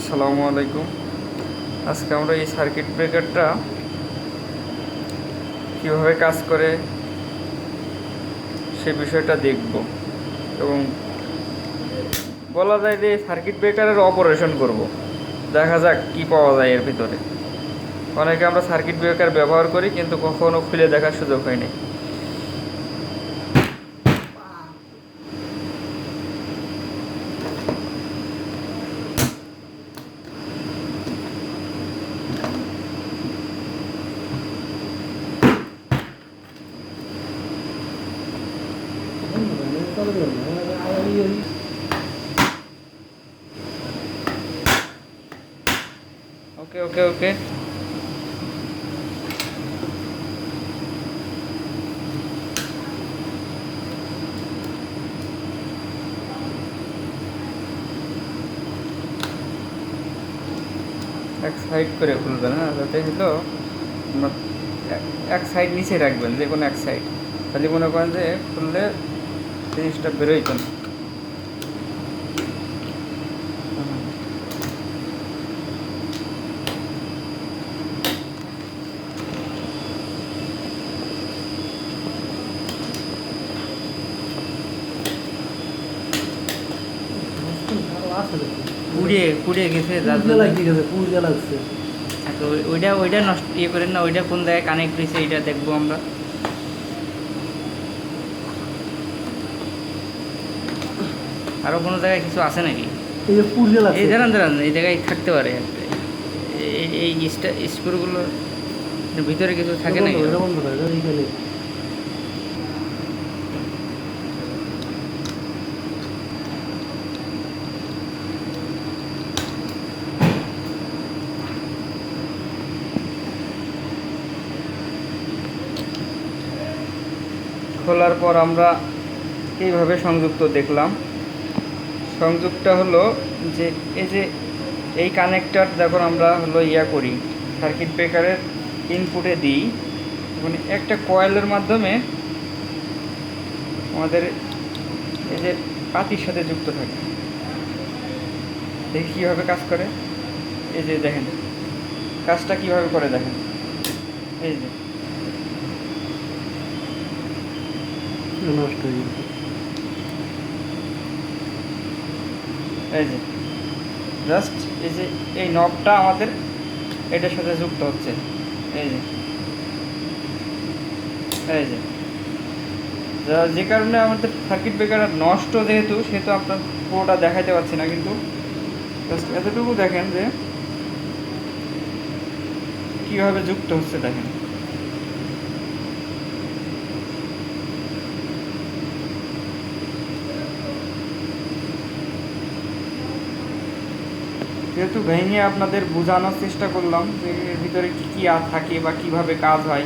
আসসালামু আলাইকুম। আজকে আমরা এই সার্কিট ব্রেকারটা কীভাবে কাজ করে সে বিষয়টা দেখব এবং বলা যায় যে সার্কিট ব্রেকারের অপারেশন করব। দেখা যাক কি পাওয়া যায় এর ভিতরে। অনেকে আমরা সার্কিট ব্রেকার ব্যবহার করি কিন্তু কখনো খুলে দেখার সুযোগ হয়নি ওকে ওকে ওকে এক সাইড করে খুলবেন হ্যাঁ যাতে হলো এক- সাইড নিচে রাখবেন, যে কোনো এক সাইড খালি মনে করেন যে খুললে জিনিসটা বেরোইতো না পুড়িয়ে পুড়িয়ে গেছে ওইটা ওইটা নষ্ট ইয়ে করেন না ওইটা কোন জায়গায় কানেক্ট হয়েছে এটা দেখব আমরা। আরও কোনো জায়গায় কিছু আছে নাকি? এই দাঁড়ান দাঁড়ান এই জায়গায় থাকতে পারে। এই- স্ক্রুগুলোর ভিতরে কিছু থাকে নাকি? খোলার পর আমরা এইভাবে সংযুক্ত দেখলাম। সংযোগটা হলো যে এই যে এই কানেক্টার যখন আমরা হলো ইয়া করি সার্কিট ব্রেকারের ইনপুটে দিই। মানে একটা কয়েলের মাধ্যমে আমাদের এই যে পাতির সাথে যুক্ত থাকে। দেখি কীভাবে কাজ করে। এই যে দেখেন, কাজটা কীভাবে করে দেখেন। এই যে। নষ্ট হয়ে এই যে জাস্ট এই যে এই নবটা আমাদের এটার সাথে যুক্ত হচ্ছে। এই যে এই যে। যে কারণে আমাদের সার্কিট ব্রেকার নষ্ট যেহেতু, সেহেতু আপনার পুরোটা দেখাইতে পারছি না কিন্তু। এতটুকু দেখেন যে, কীভাবে যুক্ত হচ্ছে দেখেন। যেহেতু ভেঙে আপনাদের বোঝানোর চেষ্টা করলাম যে এর ভিতরে কী কী আর থাকে বা কীভাবে কাজ হয়।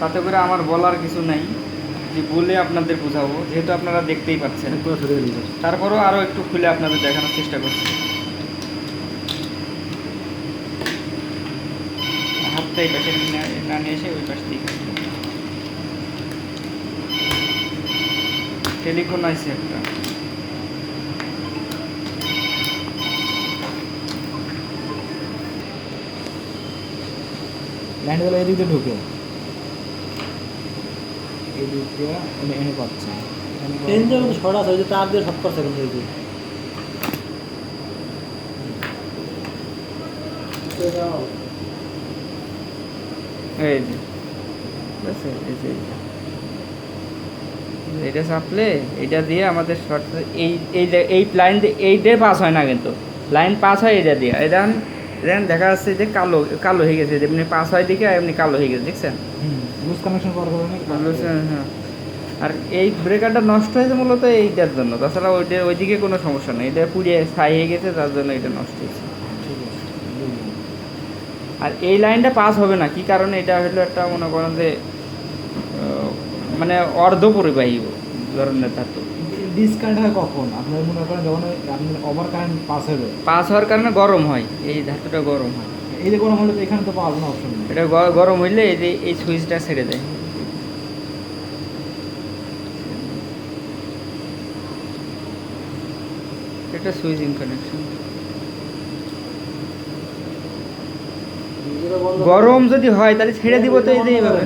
তাতে করে আমার বলার কিছু নাই যে বলে আপনাদের বোঝাবো যেহেতু আপনারা দেখতেই পাচ্ছেন। তারপরেও আরও একটু খুলে আপনাদের দেখানোর চেষ্টা করছি। হাতটা এই পাশে না- না নিয়ে এসে ওই পাশ দিয়ে। টেলিফোন আছে একটা। ল্যান্ডগুলো এদিক দিয়ে ঢুকে। এদিক দিয়ে এনে পাচ্ছে। ট্রেন ছড়া যে তার দিয়ে সব করছে এই। এই এই। এটা চাপলে এটা দিয়ে আমাদের শর্ট এই এই এই লাইন দিয়ে এইটা পাস হয় না কিন্তু। লাইন পাস হয় এটা দিয়ে। এটা দেন দেখা যাচ্ছে যে কালো কালো হয়ে গেছে যেমনি পাস হয় দিকে এমনি কালো হয়ে গেছে দেখছেন? লুজ কানেকশন হ্যাঁ আর এই ব্রেকারটা নষ্ট হয়েছে মূলত এইটার জন্য তাছাড়া ওইটা ওইদিকে কোনো সমস্যা নেই এটা পুড়িয়ে ছাই হয়ে গেছে তার জন্য এটা নষ্ট হয়েছে। আর এই লাইনটা পাস হবে না কি কারণে? এটা হলো একটা মনে করেন যে মানে অর্ধ পরিবাহী ধরনের ধাতু। ডিসকানেক্ট হয় কখন? আপনার মনে করেন যখন ওই আপনার ওভার কারেন্ট পাস হবে। পাস হওয়ার কারণে গরম হয় এই ধাতুটা গরম হয়। এই যে গরম হলে তো এখানে তো পাওয়ার কোনো অপশন নেই। এটা গরম হইলে এই যে এই সুইচটা ছেড়ে দেয়। এটা সুইচিং কানেকশন গরম যদি হয় তাহলে ছেড়ে দিব তো এই যে এইভাবে।